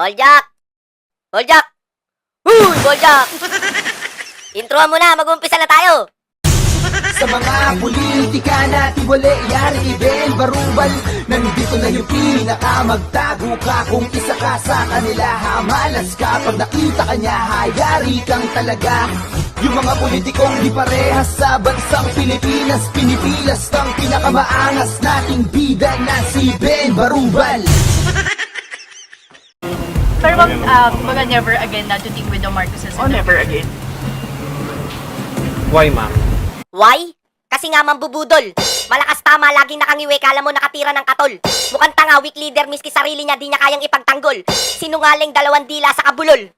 Boljak! Boljak! Huy, Boljak! Introan mo na, mag-umpisa na tayo! Sa mga politika na tiwali Yari Ben Barubal Nandito na yung pinaka Magtago ka kung isa ka sa kanila Hamalas ka pag nakita ka niya Hayari kang talaga Yung mga politikong di parehas Sa bansang Pilipinas Pinipilas ng pinakamaangas Nating bida na si Ben Barubal Pero wag, uh, kumbaga never again na to deal with the Marcoses. Oh, never again. Why, ma'am? Why? Kasi nga mambubudol. Malakas tama, laging nakangiwi, kala mo nakatira ng katol. Mukhang tanga, weak leader, miski sarili niya, di niya kayang ipagtanggol. Sinungaling dalawang dila sa kabulol.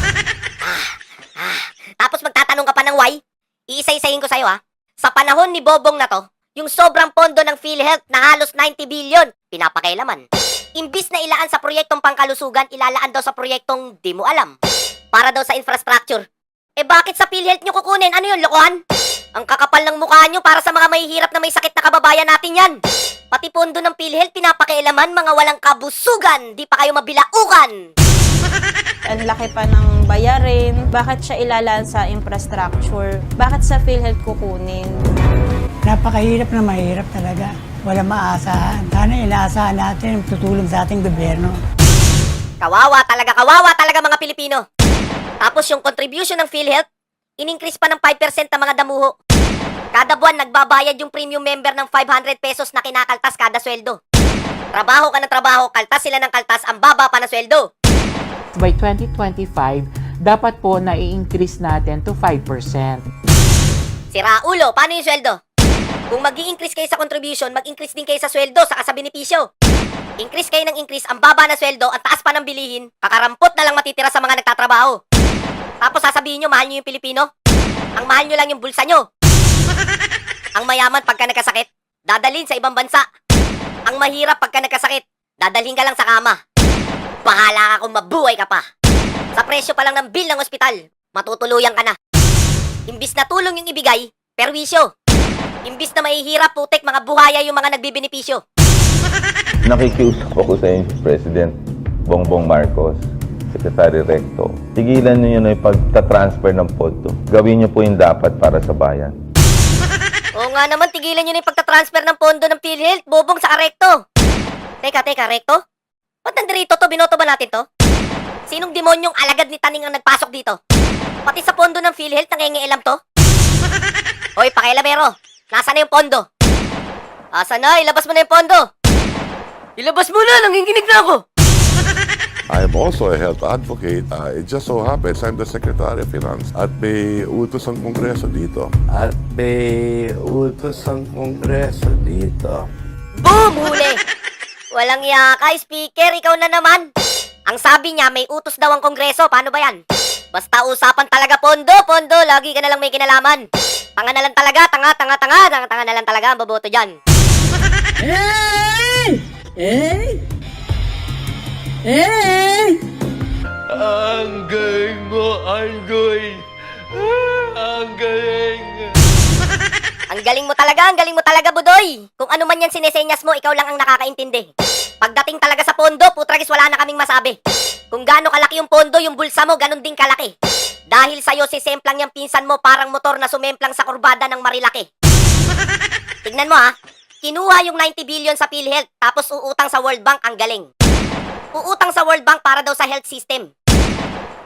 ah, ah. Tapos magtatanong ka pa ng why? Iisa-isahin ko sa'yo ha. Sa panahon ni Bobong na to, yung sobrang pondo ng PhilHealth na halos 90 billion, pinapakailaman. Imbis na ilaan sa proyektong pangkalusugan, ilalaan daw sa proyektong di mo alam. Para daw sa infrastructure. Eh bakit sa PhilHealth nyo kukunin? Ano yun, lokohan? Ang kakapal ng mukha nyo para sa mga mahihirap na may sakit na kababayan natin yan. Pati pondo ng PhilHealth pinapakialaman mga walang kabusugan. Di pa kayo mabilaukan. Ang laki pa ng bayarin. Bakit siya ilalaan sa infrastructure? Bakit sa PhilHealth kukunin? Napakahirap na mahirap talaga. Wala maasahan. Sana inaasahan natin yung tutulong sa ating gobyerno. Kawawa talaga, kawawa talaga mga Pilipino. Tapos yung contribution ng PhilHealth, in-increase pa ng 5% ng mga damuho. Kada buwan, nagbabayad yung premium member ng 500 pesos na kinakaltas kada sweldo. Trabaho ka ng trabaho, kaltas sila ng kaltas, ang baba pa na sweldo. By 2025, dapat po na i-increase natin to 5%. Sira ulo, paano yung sweldo? Kung mag increase kayo sa contribution, mag-increase din kayo sa sweldo, saka sa benepisyo. Increase kayo ng increase, ang baba na sweldo, ang taas pa ng bilihin, kakarampot na lang matitira sa mga nagtatrabaho. Tapos sasabihin nyo, mahal nyo yung Pilipino? Ang mahal nyo lang yung bulsa nyo. ang mayaman pagka nagkasakit, dadalhin sa ibang bansa. Ang mahirap pagka nagkasakit, dadalhin ka lang sa kama. Bahala ka kung mabuhay ka pa. Sa presyo pa lang ng bill ng ospital, matutuluyan ka na. Imbis na tulong yung ibigay, perwisyo. Imbis na mahihirap putek mga buhaya yung mga nagbibenepisyo. Nakikiusap ako sa inyo, President Bongbong Marcos, Secretary Recto. Tigilan niyo na yung pagta-transfer ng pondo. Gawin niyo po yung dapat para sa bayan. Oo nga naman, tigilan nyo na yung pagtatransfer ng pondo ng PhilHealth, bobong sa Recto. Teka, teka, Recto? Ba't nandito to? Binoto ba natin to? Sinong demonyong alagad ni Taning ang nagpasok dito? Pati sa pondo ng PhilHealth, nangingialam to? Hoy, pakialamero, nasa na yung pondo? Asa na? Ilabas mo na yung pondo! Ilabas mo na! Nanginginig na ako! I am also a health advocate. Uh, it just so happens I'm the Secretary of Finance at may utos ang Kongreso dito. At may utos ang kongreso dito. Boom! Huli! Walang yaka, speaker, ikaw na naman. Ang sabi niya, may utos daw ang kongreso. Paano ba yan? Basta usapan talaga pondo, pondo. Lagi ka na lang may kinalaman. Tanga na lang talaga, tanga, tanga, tanga. Tanga, tanga na lang talaga ang boboto dyan. Ang galing mo, Andoy! Ang galing! Ang galing mo talaga, ang galing mo talaga, Budoy. Kung ano man yan sinesenyas mo, ikaw lang ang nakakaintindi. Pagdating talaga sa pondo, putragis wala na kaming masabi. Kung gaano kalaki yung pondo, yung bulsa mo, ganun din kalaki. Dahil sa'yo, si Semplang yung pinsan mo parang motor na sumemplang sa kurbada ng marilaki. Tignan mo ha, kinuha yung 90 billion sa PhilHealth, tapos uutang sa World Bank, ang galing. Uutang sa World Bank para daw sa health system.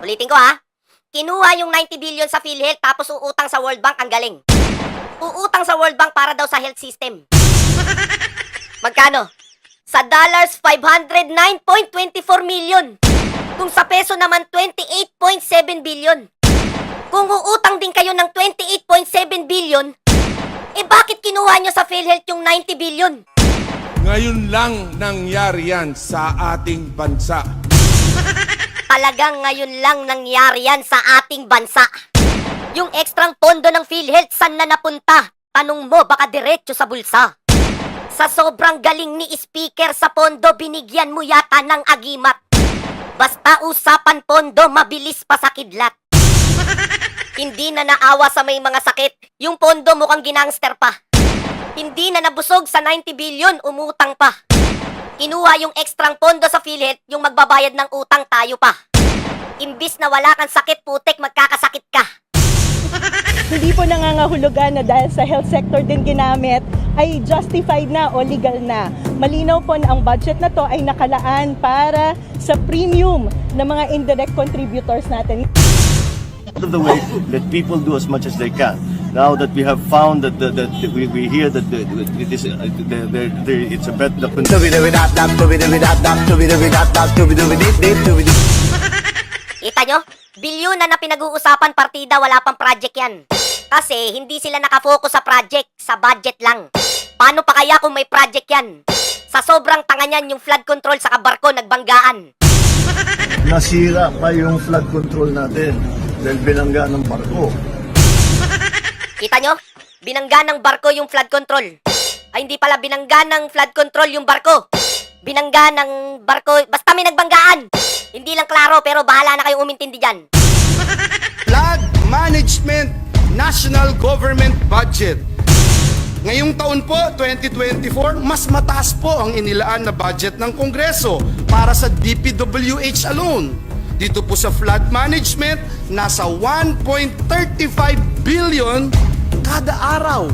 Ulitin ko ha, kinuha yung 90 billion sa PhilHealth, tapos uutang sa World Bank, ang galing uutang sa World Bank para daw sa health system. Magkano? Sa dollars, 509.24 million. Kung sa peso naman, 28.7 billion. Kung uutang din kayo ng 28.7 billion, eh bakit kinuha nyo sa PhilHealth yung 90 billion? Ngayon lang nangyari yan sa ating bansa. Talagang ngayon lang nangyari yan sa ating bansa. Yung ekstrang pondo ng PhilHealth, saan na napunta? Tanong mo, baka diretso sa bulsa. Sa sobrang galing ni speaker sa pondo, binigyan mo yata ng agimat. Basta usapan pondo, mabilis pa sa kidlat. Hindi na naawa sa may mga sakit, yung pondo mukhang ginangster pa. Hindi na nabusog sa 90 billion, umutang pa. Kinuha yung ekstrang pondo sa PhilHealth, yung magbabayad ng utang tayo pa. Imbis na wala kang sakit, putek, magkakasakit ka. hindi po nangangahulugan na dahil sa health sector din ginamit ay justified na o legal na. Malinaw po na ang budget na to ay nakalaan para sa premium ng mga indirect contributors natin. of the way, let people do as much as they can. Now that we have found that, that, that we, we hear that the, it is, uh, the, the, the, it's a better Kita nyo? Bilyon na na pinag-uusapan partida, wala pang project yan. Kasi hindi sila nakafocus sa project, sa budget lang. Paano pa kaya kung may project yan? Sa sobrang tanga niyan, yung flood control sa kabarko nagbanggaan. Nasira pa yung flood control natin dahil binangga ng barko. Kita nyo? Binangga ng barko yung flood control. Ay, hindi pala binangga ng flood control yung barko. Binangga ng barko, basta may nagbanggaan. Hindi lang klaro, pero bahala na kayong umintindi dyan. Flood Management National Government Budget. Ngayong taon po, 2024, mas mataas po ang inilaan na budget ng Kongreso para sa DPWH alone. Dito po sa flood management, nasa 1.35 billion kada araw.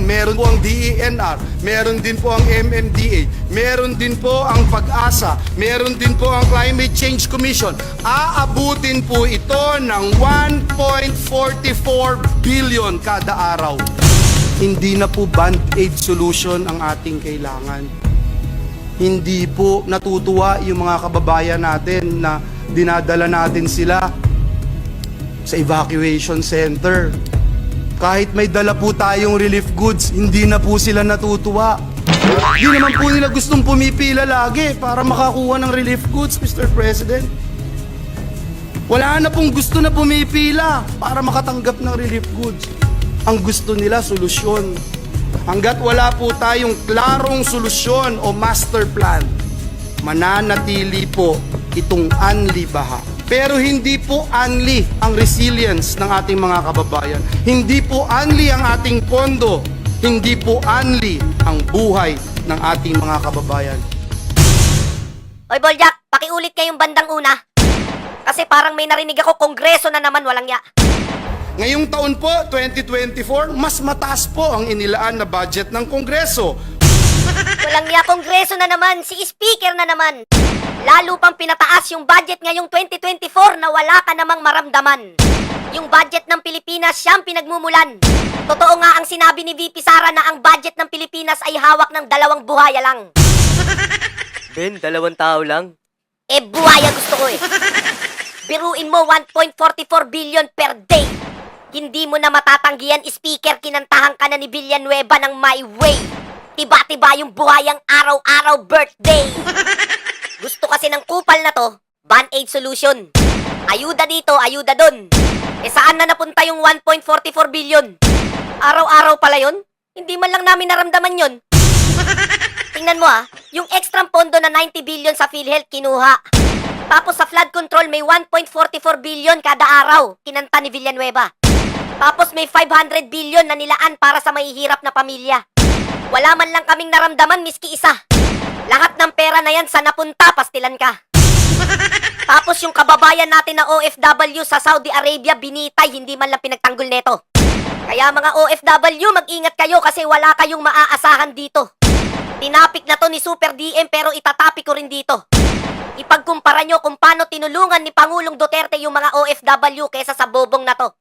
Meron po ang DENR, meron din po ang MMDA, meron din po ang PAG-asa, meron din po ang Climate Change Commission. Aabutin po ito ng 1.44 billion kada araw. Hindi na po band-aid solution ang ating kailangan. Hindi po natutuwa yung mga kababayan natin na dinadala natin sila sa evacuation center. Kahit may dala po tayong relief goods, hindi na po sila natutuwa. Hindi naman po nila gustong pumipila lagi para makakuha ng relief goods, Mr. President. Wala na pong gusto na pumipila para makatanggap ng relief goods. Ang gusto nila, solusyon. Hanggat wala po tayong klarong solusyon o master plan, mananatili po itong anli baha. Pero hindi po anli ang resilience ng ating mga kababayan. Hindi po anli ang ating pondo. Hindi po anli ang buhay ng ating mga kababayan. Oy, Boljak, pakiulit kayong bandang una. Kasi parang may narinig ako, kongreso na naman, walang ya. Ngayong taon po, 2024, mas mataas po ang inilaan na budget ng Kongreso. Walang ya, kongreso na naman, si speaker na naman. Lalo pang pinataas yung budget ngayong 2024 na wala ka namang maramdaman. Yung budget ng Pilipinas, siyang pinagmumulan. Totoo nga ang sinabi ni VP Sara na ang budget ng Pilipinas ay hawak ng dalawang buhaya lang. Ben, dalawang tao lang. Eh, buhaya gusto ko eh. Biruin mo 1.44 billion per day. Hindi mo na matatanggihan, speaker, kinantahan ka na ni Villanueva ng My Way. Tiba-tiba yung buhayang araw-araw birthday. Gusto kasi ng kupal na to, band-aid solution. Ayuda dito, ayuda dun. Eh saan na napunta yung 1.44 billion? Araw-araw pala yun? Hindi man lang namin naramdaman yun. Tingnan mo ah, yung extra pondo na 90 billion sa PhilHealth kinuha. Tapos sa flood control may 1.44 billion kada araw, kinanta ni Villanueva. Tapos may 500 billion na nilaan para sa mahihirap na pamilya. Wala man lang kaming naramdaman miski isa. Lahat ng pera na yan sa napunta, pastilan ka. Tapos yung kababayan natin na OFW sa Saudi Arabia binitay, hindi man lang pinagtanggol neto. Kaya mga OFW, mag-ingat kayo kasi wala kayong maaasahan dito. Tinapik na to ni Super DM pero itatapik ko rin dito. Ipagkumpara nyo kung paano tinulungan ni Pangulong Duterte yung mga OFW kesa sa bobong na to.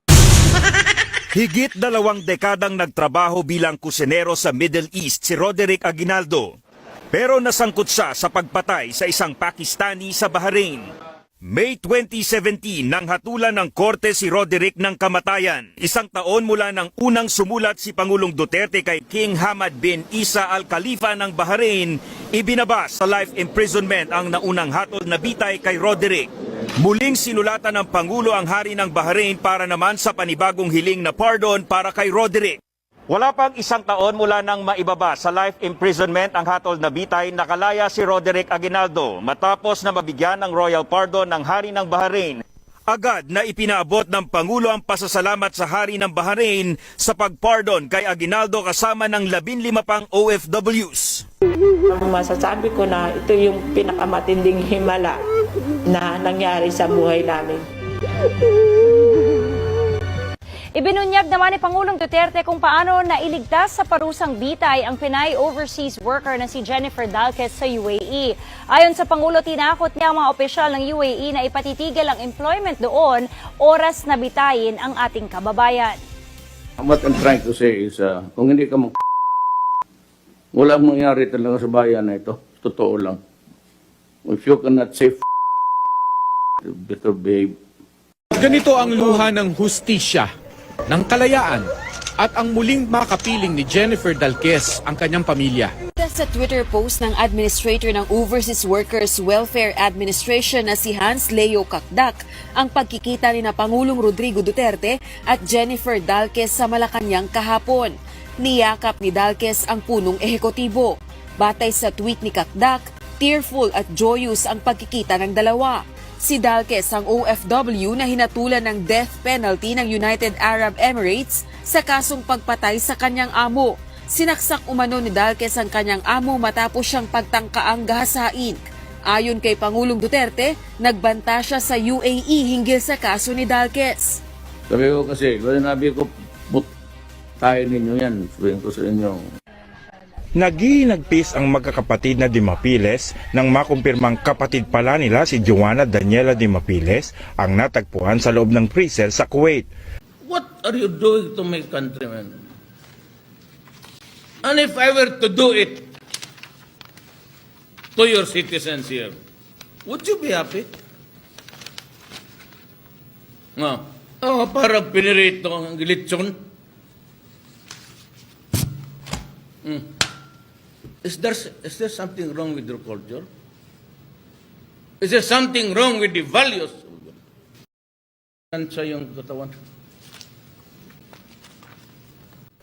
Higit dalawang dekadang nagtrabaho bilang kusinero sa Middle East si Roderick Aguinaldo. Pero nasangkot siya sa pagpatay sa isang Pakistani sa Bahrain. May 2017 nang hatulan ng korte si Roderick ng kamatayan. Isang taon mula nang unang sumulat si Pangulong Duterte kay King Hamad bin Isa Al Khalifa ng Bahrain, ibinabas sa life imprisonment ang naunang hatol na bitay kay Roderick. Muling sinulatan ng Pangulo ang hari ng Bahrain para naman sa panibagong hiling na pardon para kay Roderick. Wala pang isang taon mula nang maibaba sa life imprisonment ang hatol na bitay, nakalaya si Roderick Aguinaldo matapos na mabigyan ng royal pardon ng hari ng Bahrain. Agad na ipinaabot ng Pangulo ang pasasalamat sa hari ng Bahrain sa pagpardon kay Aguinaldo kasama ng 15 pang OFWs. Masasabi ko na ito yung pinakamatinding himala na nangyari sa buhay namin. Ibinunyag naman ni Pangulong Duterte kung paano nailigtas sa parusang bitay ang Pinay overseas worker na si Jennifer Dalquez sa UAE. Ayon sa Pangulo, tinakot niya ang mga opisyal ng UAE na ipatitigil ang employment doon oras na bitayin ang ating kababayan. What I'm trying to say is, uh, kung hindi ka mag walang mangyari talaga sa bayan na ito. Totoo lang. If you cannot say you better behave. Ganito ang luha ng hustisya, ng kalayaan, at ang muling makapiling ni Jennifer Dalquez ang kanyang pamilya. Sa Twitter post ng Administrator ng Overseas Workers Welfare Administration na si Hans Leo Kakdak, ang pagkikita ni na Pangulong Rodrigo Duterte at Jennifer Dalquez sa Malacanang kahapon. Niyakap ni Dalquez ang punong ehekutibo. Batay sa tweet ni Kakdak, tearful at joyous ang pagkikita ng dalawa. Si Dalquez ang OFW na hinatulan ng death penalty ng United Arab Emirates sa kasong pagpatay sa kanyang amo. Sinaksak umano ni Dalquez ang kanyang amo matapos siyang pagtangkaang gahasain. Ayon kay Pangulong Duterte, nagbanta siya sa UAE hinggil sa kaso ni Dalquez. Sabi ko kasi, sinabi ko, put tayo ninyo yan. Sabihin ko sa inyo, Nagihinagpis ang magkakapatid na Dimapiles nang makumpirmang kapatid pala nila si Joanna Daniela Dimapiles ang natagpuan sa loob ng freezer sa Kuwait. What are you doing to my countrymen? And if I were to do it to your citizens here, would you be happy? No. Oh, parang pinirito ang gilitsyon. Hmm. Is there, is there something wrong with your culture? Is there something wrong with the values? Sa yung katawan.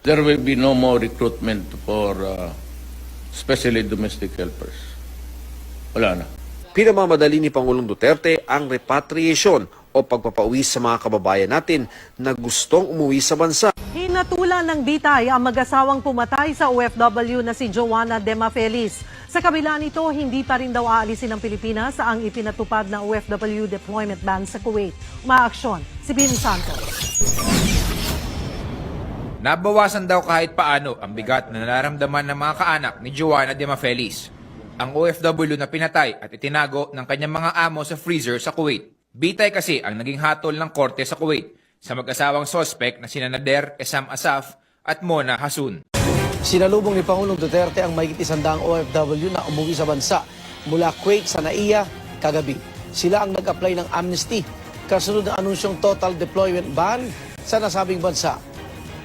There will be no more recruitment for uh, especially domestic helpers. Wala na. Pinamamadali ni Pangulong Duterte ang repatriation o pagpapauwi sa mga kababayan natin na gustong umuwi sa bansa. Hinatulan ng bitay ang mag-asawang pumatay sa OFW na si Joanna Dema Feliz. Sa kabila nito, hindi pa rin daw aalisin ng Pilipinas ang ipinatupad na OFW deployment ban sa Kuwait. Umaaksyon si Bim Santos. Nabawasan daw kahit paano ang bigat na nararamdaman ng mga kaanak ni Joanna de Mafelis, ang OFW na pinatay at itinago ng kanyang mga amo sa freezer sa Kuwait. Bitay kasi ang naging hatol ng korte sa Kuwait sa mag-asawang sospek na sina Nader Esam Asaf at Mona Hasun. Sinalubong ni Pangulong Duterte ang mahigit isandaang OFW na umuwi sa bansa mula Kuwait sa Naiya kagabi. Sila ang nag-apply ng amnesty kasunod ng anunsyong total deployment ban sa nasabing bansa.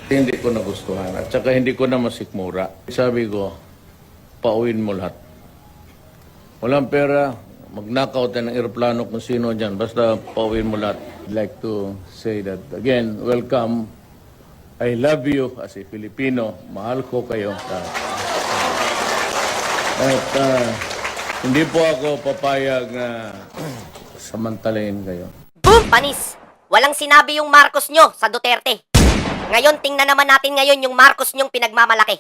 Hindi ko nagustuhan at saka hindi ko na masikmura. Sabi ko, pauwin mo lahat. Walang pera, mag-knockout ng aeroplano kung sino dyan. Basta pauwin mo lahat. I'd like to say that again, welcome. I love you as a Filipino. Mahal ko kayo. At ah, hindi po ako papayag na samantalayin kayo. Boom! Panis! Walang sinabi yung Marcos nyo sa Duterte. Ngayon, tingnan naman natin ngayon yung Marcos nyong pinagmamalaki.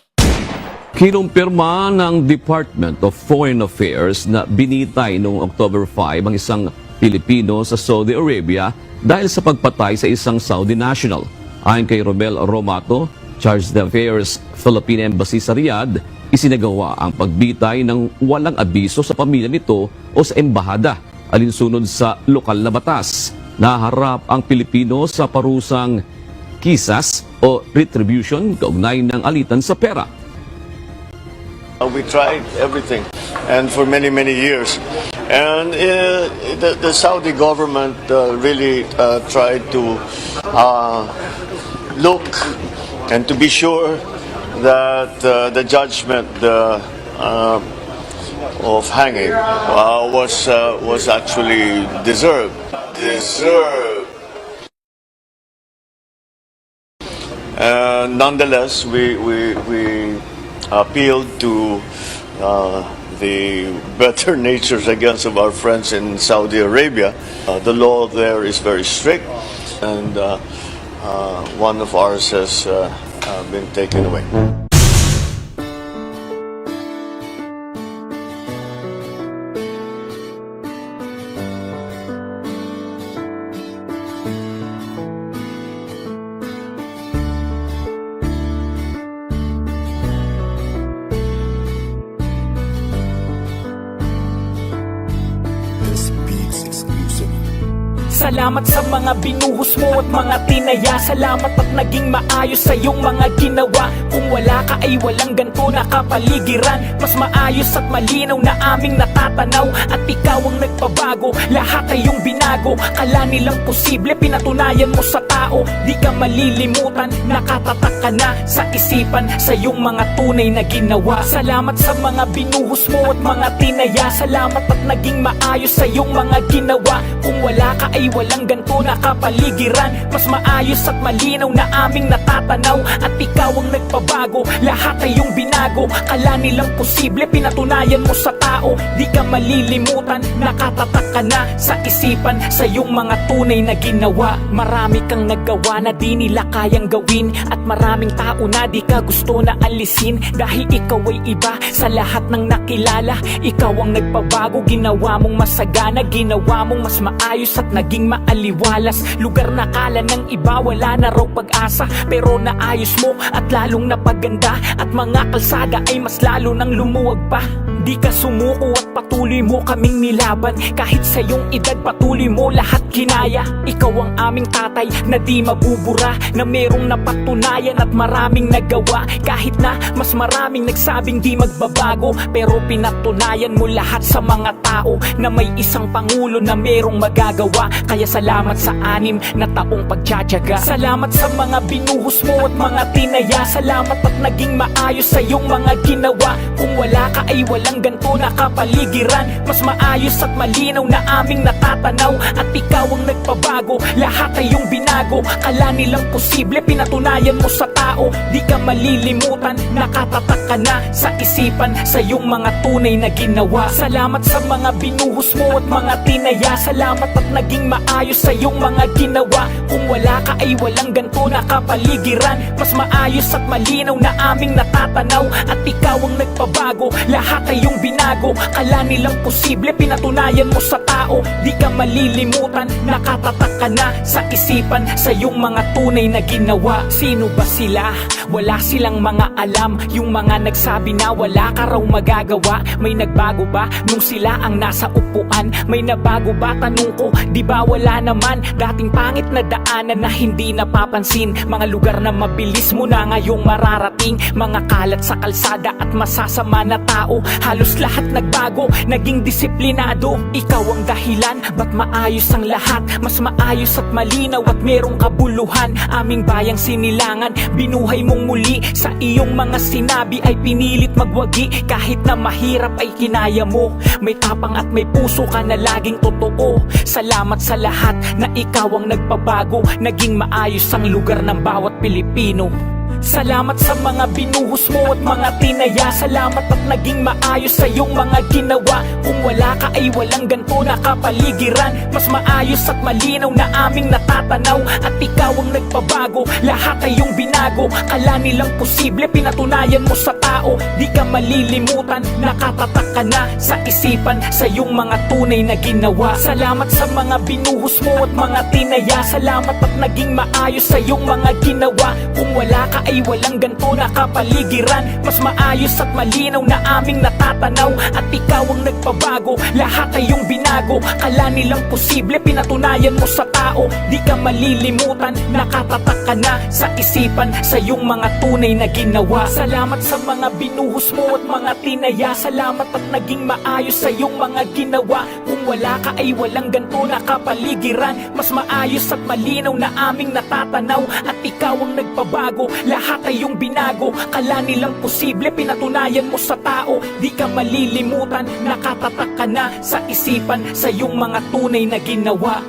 Kinumpirma ng Department of Foreign Affairs na binitay noong October 5 ang isang Pilipino sa Saudi Arabia dahil sa pagpatay sa isang Saudi national. Ayon kay Romel Romato, Charge d'Affaires Philippine Embassy sa Riyadh, isinagawa ang pagbitay ng walang abiso sa pamilya nito o sa embahada alinsunod sa lokal na batas. Naharap ang Pilipino sa parusang kisas o retribution kaugnay ng alitan sa pera. We tried everything, and for many, many years. And uh, the, the Saudi government uh, really uh, tried to uh, look and to be sure that uh, the judgment uh, uh, of hanging uh, was uh, was actually deserved. Deserved. Nonetheless, we, we, we appealed to uh, the better natures against of our friends in Saudi Arabia. Uh, the law there is very strict, and uh, uh, one of ours has uh, uh, been taken away. Salamat sa mga binuhos mo at mga tinaya. Salamat at naging maayos sa iyong mga ginawa. Kung wala ka ay walang ganto na kapaligiran. Mas maayos at malinaw na aming natatanaw. At ikaw ang nagpabago, lahat ay iyong binago. Kala nilang posible, pinatunayan mo sa tao. Di ka malilimutan, nakatatak ka na Sa isipan, sa iyong mga tunay na ginawa. Salamat sa mga binuhos mo at mga tinaya. Salamat at naging maayos sa iyong mga ginawa. Kung wala ka ay walang ganto na kapaligiran. Mas maayos at malinaw na aming natatanaw. At ikaw ang nagpabago, lahat ay iyong binago. Kala nilang posible, pinatunayan mo sa tao. Di ka malilimutan, nakatatak ka na Sa isipan, sa iyong mga tunay na ginawa Marami kang nagawa na di nila kayang gawin. At maraming tao na di ka gusto na alisin. Dahil ikaw ay iba sa lahat ng nakilala. Ikaw ang nagpabago, ginawa mong masagana Ginawa mong mas maayos at naging maaliwalas. Lugar na kala ng iba, wala na raw pag-asa. Pero naayos mo at lalong napaganda. At mga kalsada ay mas lalo nang lumuwag pa Di ka sumuko at patuloy mo kaming nilaban. Kahit sa iyong edad patuloy mo lahat kinaya. Ikaw ang aming tatay na di mabubura Na merong napatunayan at maraming nagawa. Kahit na mas maraming nagsabing di magbabago Pero pinatunayan mo lahat sa mga tao Na may isang pangulo na merong magagawa. Kaya salamat sa anim na taong pagtsatsaga. Salamat sa mga binuhos mo at mga tinaya. Salamat at naging maayos sa iyong mga ginawa. Kung wala ka ay walang ganto na kapaligiran Mas maayos at malinaw na aming natatanaw. At ikaw ang nagpabago, lahat ay iyong binago. Kala nilang posible, pinatunayan mo sa tao. Di ka malilimutan, nakatatak ka na Sa isipan, sa iyong mga tunay na ginawa. Salamat sa mga binuhos mo at mga tinaya. Salamat at naging maayos sa iyong mga ginawa. Kung wala ka ay walang ganto na kapaligiran Mas maayos at malinaw na aming natatanaw. At ikaw ang nagpabago, lahat ay iyong binago. Kala nilang posible, pinatunayan mo sa tao. Di ka malilimutan, nakatatak ka na Sa isipan, sa iyong mga tunay na ginawa Sino ba sila? Wala silang mga alam. Yung mga nagsabi na wala ka raw magagawa. May nagbago ba nung sila ang nasa upuan? May nabago ba? Tanong ko? Di ba wala naman? Dating pangit na daanan na hindi napapansin. Mga lugar na mabilis mo na ngayong mararating. Mga kalat sa kalsada at masasama na tao Halos lahat nagbago, naging disiplinado. Ikaw ang dahilan, ba't maayos ang lahat? Mas maayos at malinaw at merong kabuluhan. Aming bayang sinilangan, binuhay mong muli. Sa iyong mga sinabi ay pinilit magwagi. Kahit na mahirap ay kinaya mo. May tapang at may puso ka na laging totoo. Salamat sa lahat na ikaw ang nagpabago Naging maayos ang lugar ng bawat Pilipino Salamat sa mga binuhos mo at mga tinaya. Salamat at naging maayos sa iyong mga ginawa. Kung wala ka ay walang ganto na kapaligiran. Mas maayos at malinaw na aming natatanaw. At ikaw ang nagpabago, lahat ay iyong binago. Kala nilang posible, pinatunayan mo sa tao. Di ka malilimutan, nakatatak ka na Sa isipan, sa iyong mga tunay na ginawa. Salamat sa mga binuhos mo at mga tinaya. Salamat at naging maayos sa iyong mga ginawa. Kung wala ka ay walang ganto na kapaligiran. Mas maayos at malinaw na aming natatanaw. At ikaw ang nagpabago, lahat ay iyong binago. Kala nilang posible, pinatunayan mo sa tao. Di ka malilimutan, nakatatak ka na Sa isipan, sa iyong mga tunay na ginawa. Salamat sa mga binuhos mo at mga tinaya. Salamat at naging maayos sa iyong mga ginawa. Kung wala ka ay walang ganto na kapaligiran. Mas maayos at malinaw na aming natatanaw. At ikaw ang nagpabago, lahat ay iyong binago. Kala nilang posible, pinatunayan mo sa tao. Di ka malilimutan, nakatatak ka na Sa isipan, sa iyong mga tunay na ginawa